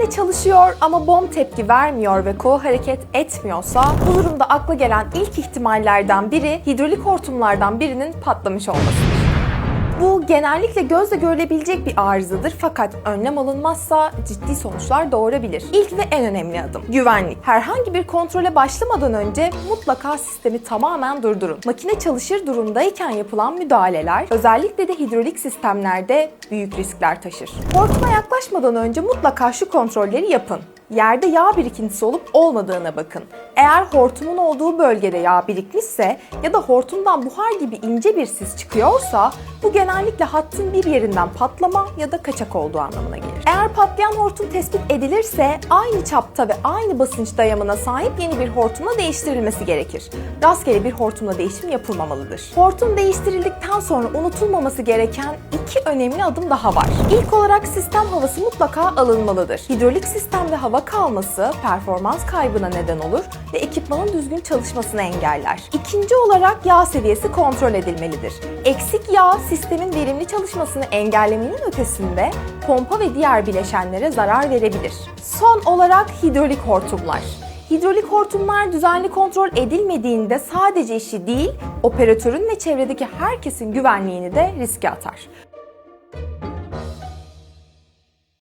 Makine çalışıyor ama bom tepki vermiyor ve kolu hareket etmiyorsa bu durumda akla gelen ilk ihtimallerden biri hidrolik hortumlardan birinin patlamış olmasıdır. Bu genellikle gözle görülebilecek bir arızadır fakat önlem alınmazsa ciddi sonuçlar doğurabilir. İlk ve en önemli adım güvenlik. Herhangi bir kontrole başlamadan önce mutlaka sistemi tamamen durdurun. Makine çalışır durumdayken yapılan müdahaleler özellikle de hidrolik sistemlerde büyük riskler taşır. Hortuma yaklaşmadan önce mutlaka şu kontrolleri yapın. Yerde yağ birikintisi olup olmadığına bakın. Eğer hortumun olduğu bölgede yağ birikmişse ya da hortumdan buhar gibi ince bir sis çıkıyorsa bu genellikle hattın bir yerinden patlama ya da kaçak olduğu anlamına gelir. Eğer patlayan hortum tespit edilirse aynı çapta ve aynı basınç dayamına sahip yeni bir hortumla değiştirilmesi gerekir. Rastgele bir hortumla değişim yapılmamalıdır. Hortum değiştirildikten sonra unutulmaması gereken iki önemli adım daha var. İlk olarak sistem havası mutlaka alınmalıdır. Hidrolik sistemde hava kalması performans kaybına neden olur ve ekipmanın düzgün çalışmasını engeller. İkinci olarak yağ seviyesi kontrol edilmelidir. Eksik yağ sistemin verimli çalışmasını engellemenin ötesinde pompa ve diğer bileşenlere zarar verebilir. Son olarak hidrolik hortumlar. Hidrolik hortumlar düzenli kontrol edilmediğinde sadece işi değil, operatörün ve çevredeki herkesin güvenliğini de riske atar.